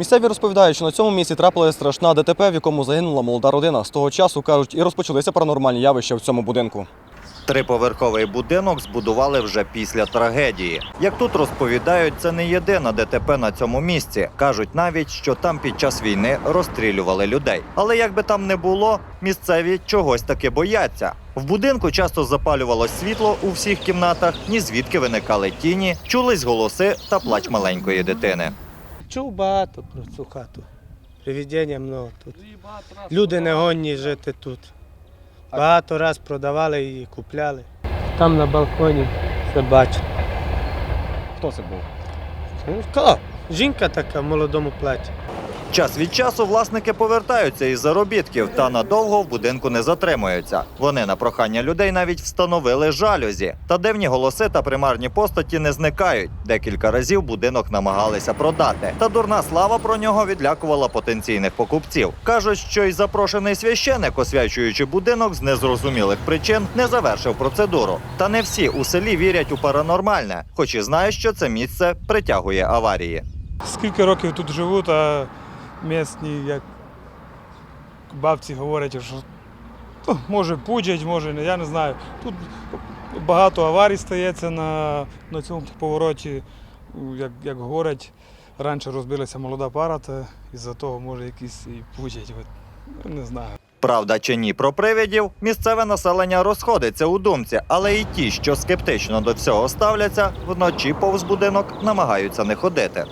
Місцеві розповідають, що на цьому місці трапилася страшна ДТП, в якому загинула молода родина. З того часу кажуть, і розпочалися паранормальні явища в цьому будинку. Триповерховий будинок збудували вже після трагедії. Як тут розповідають, це не єдина ДТП на цьому місці. кажуть навіть, що там під час війни розстрілювали людей. Але як би там не було, місцеві чогось таки бояться. В будинку часто запалювалось світло у всіх кімнатах, ні звідки виникали тіні, чулись голоси та плач маленької дитини. Чув багато про цю хату. Привідення много тут. Люди не гонні жити тут. Багато раз продавали і купляли. Там на балконі все бачу. Хто це був? Ну. Жінка така в молодому платі. Час від часу власники повертаються із заробітків та надовго в будинку не затримуються. Вони на прохання людей навіть встановили жалюзі. Та дивні голоси та примарні постаті не зникають. Декілька разів будинок намагалися продати. Та дурна слава про нього відлякувала потенційних покупців. кажуть, що й запрошений священик, освячуючи будинок з незрозумілих причин, не завершив процедуру. Та не всі у селі вірять у паранормальне, хоч і знають, що це місце притягує аварії. Скільки років тут живуть, а місні, як бабці говорять, що може пудять, може я не знаю. Тут багато аварій стається на, на цьому повороті. Як, як говорять, раніше розбилася молода пара, та із-за того може якісь і пудять. Не знаю. Правда чи ні про привидів, місцеве населення розходиться у думці, але і ті, що скептично до всього ставляться, вночі повз будинок намагаються не ходити.